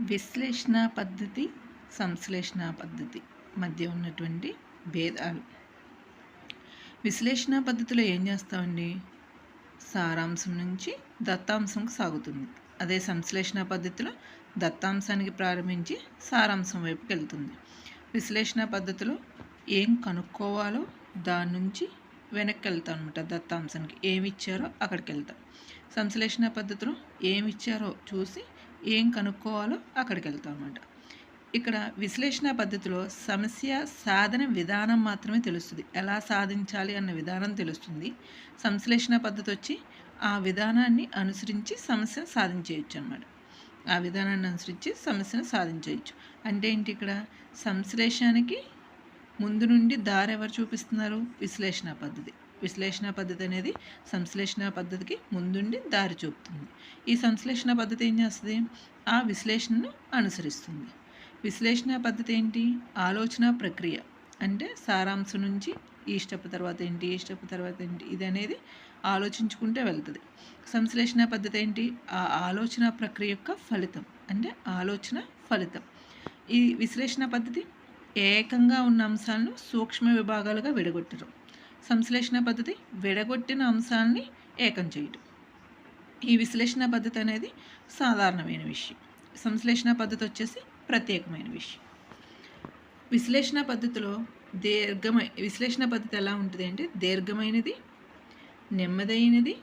విశ్లేషణ పద్ధతి సంశ్లేషణ పద్ధతి మధ్య ఉన్నటువంటి భేదాలు. విశ్లేషణ పద్ధతిలో ఏం చేస్తామండి? సారాంశం నుంచి దత్తాంశంకు సాగుతుంది. అదే సంశ్లేషణ పద్ధతిలో దత్తాంశానికి ప్రారంభించి సారాంశం వైపుకి వెళ్తుంది. విశ్లేషణ పద్ధతిలో ఏం కనుక్కోవాలో దాని నుంచి వెనక్కి వెళ్తాం అనమాట దత్తాంశానికి ఏమి ఇచ్చారో అక్కడికి వెళ్తాం. సంశ్లేషణ పద్ధతిలో ఏమి ఇచ్చారో చూసి ఏం కనుక్కోవాలో అక్కడికి వెళ్తాం అనమాట ఇక్కడ విశ్లేషణ పద్ధతిలో సమస్య సాధన విధానం మాత్రమే తెలుస్తుంది. ఎలా సాధించాలి అన్న విధానం తెలుస్తుంది. సంశ్లేషణ పద్ధతి వచ్చి ఆ విధానాన్ని అనుసరించి సమస్యను సాధించేయచ్చు అనమాట ఆ విధానాన్ని అనుసరించి సమస్యను సాధించవచ్చు అంటే ఏంటి ఇక్కడ? సంశ్లేషణకి ముందు నుండి దారి ఎవరు చూపిస్తున్నారు? విశ్లేషణ పద్ధతి. విశ్లేషణ పద్ధతి అనేది సంశ్లేషణ పద్ధతికి ముందుండి దారి చూపుతుంది. ఈ సంశ్లేషణ పద్ధతి ఏం చేస్తుంది? ఆ విశ్లేషణను అనుసరిస్తుంది. విశ్లేషణ పద్ధతి ఏంటి? ఆలోచన ప్రక్రియ. అంటే సారాంశం నుంచి ఈ స్టెప్ తర్వాత ఏంటి? ఈ స్టెప్ తర్వాత ఏంటి? ఇది అనేది ఆలోచించుకుంటే వెళ్తుంది. సంశ్లేషణ పద్ధతి ఏంటి? ఆ ఆలోచన ప్రక్రియ యొక్క ఫలితం. అంటే ఆలోచన ఫలితం. ఈ విశ్లేషణ పద్ధతి ఏకంగా ఉన్న అంశాలను సూక్ష్మ విభాగాలుగా విడగొట్టడం. సంశ్లేషణ పద్ధతి విడగొట్టిన అంశాలని ఏకం చేయటం. ఈ విశ్లేషణ పద్ధతి అనేది సాధారణమైన విషయం. సంశ్లేషణ పద్ధతి వచ్చేసి ప్రత్యేకమైన విషయం. విశ్లేషణ పద్ధతిలో దీర్ఘమై విశ్లేషణ పద్ధతి ఎలా ఉంటుంది అంటే దీర్ఘమైనది నెమ్మదైనది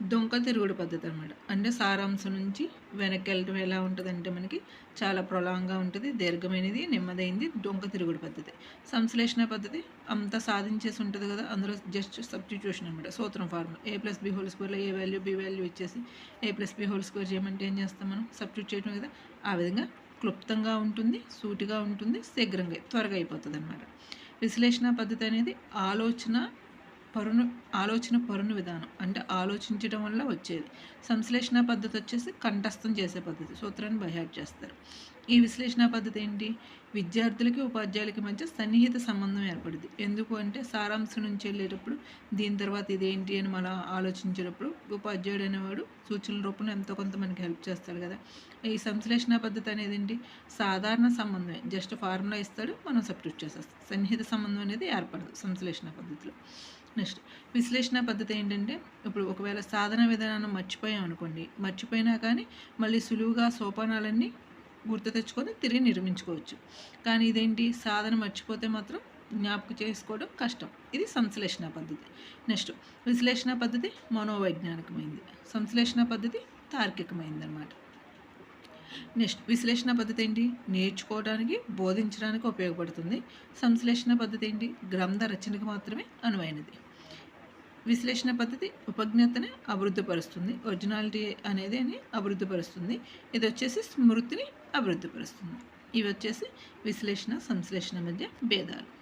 దొంక తిరుగుడు పద్ధతి అనమాట అంటే సారాంశం నుంచి వెనక్కి వెళ్ళటం ఎలా ఉంటుందంటే మనకి చాలా ప్రొలాంగ్గా ఉంటుంది దీర్ఘమైనది నెమ్మదైంది డొంక తిరుగుడు పద్ధతి. సంశ్లేషణ పద్ధతి అంతా సాధించేసి ఉంటుంది కదా అందులో జస్ట్ సబ్స్టిట్యూషన్ అనమాట సూత్రం formula a plus b whole స్క్వేర్లో A value B value ఇచ్చేసి a plus b whole square చేయమంటే ఏం చేస్తాం మనం? సబ్స్టిట్యూట్ చేయడం కదా. ఆ విధంగా క్లుప్తంగా ఉంటుంది సూటిగా ఉంటుంది శీఘ్రంగా త్వరగా అయిపోతుంది అనమాట విశ్లేషణ పద్ధతి అనేది ఆలోచన పరును ఆలోచన పరును విధానం. అంటే ఆలోచించడం వల్ల వచ్చేది. సంశ్లేషణ పద్ధతి వచ్చేసి కంఠస్థం చేసే పద్ధతి సూత్రాన్ని బైహాట్ చేస్తారు. ఈ విశ్లేషణ పద్ధతి ఏంటి? విద్యార్థులకి ఉపాధ్యాయులకి మధ్య సన్నిహిత సంబంధం ఏర్పడింది ఎందుకు అంటే సారాంశం నుంచి వెళ్ళేటప్పుడు దీని తర్వాత ఇదేంటి అని మనం ఆలోచించేటప్పుడు ఉపాధ్యాయుడు అనేవాడు సూచనల రూపంలో ఎంతో కొంత మనకి హెల్ప్ చేస్తాడు కదా. ఈ సంశ్లేషణ పద్ధతి అనేది ఏంటి? సాధారణ సంబంధమే. జస్ట్ ఫార్ములా ఇస్తాడు మనం సబ్స్టిట్యూట్ చేసేస్తాం. సన్నిహిత సంబంధం అనేది ఏర్పడదు సంశ్లేషణ పద్ధతిలో. నెక్స్ట్ విశ్లేషణ పద్ధతి ఏంటంటే ఇప్పుడు ఒకవేళ సాధన విధానాన్ని మర్చిపోయాం అనుకోండి మర్చిపోయినా కానీ మళ్ళీ సులువుగా సోపానాలన్నీ గుర్తు తెచ్చుకొని తిరిగి నిర్మించుకోవచ్చు. కానీ ఇదేంటి? సాధన మర్చిపోతే మాత్రం జ్ఞాపకం చేసుకోవడం కష్టం. ఇది సంశ్లేషణ పద్ధతి. నెక్స్ట్ విశ్లేషణ పద్ధతి మనోవైజ్ఞానికమైంది. సంశ్లేషణ పద్ధతి తార్కికమైంది అనమాట నెక్స్ట్ విశ్లేషణ పద్ధతి ఏంటి? నేర్చుకోవడానికి బోధించడానికి ఉపయోగపడుతుంది. సంశ్లేషణ పద్ధతి ఏంటి? గ్రంథ రచనకు మాత్రమే అనువైనది. విశ్లేషణ పద్ధతి ఉపజ్ఞతని అభివృద్ధిపరుస్తుంది. ఒరిజినాలిటీ అనేది అని అభివృద్ధిపరుస్తుంది. ఇది వచ్చేసి స్మృతిని అభివృద్ధిపరుస్తుంది. ఇవి వచ్చేసి విశ్లేషణ సంశ్లేషణ మధ్య భేదాలు.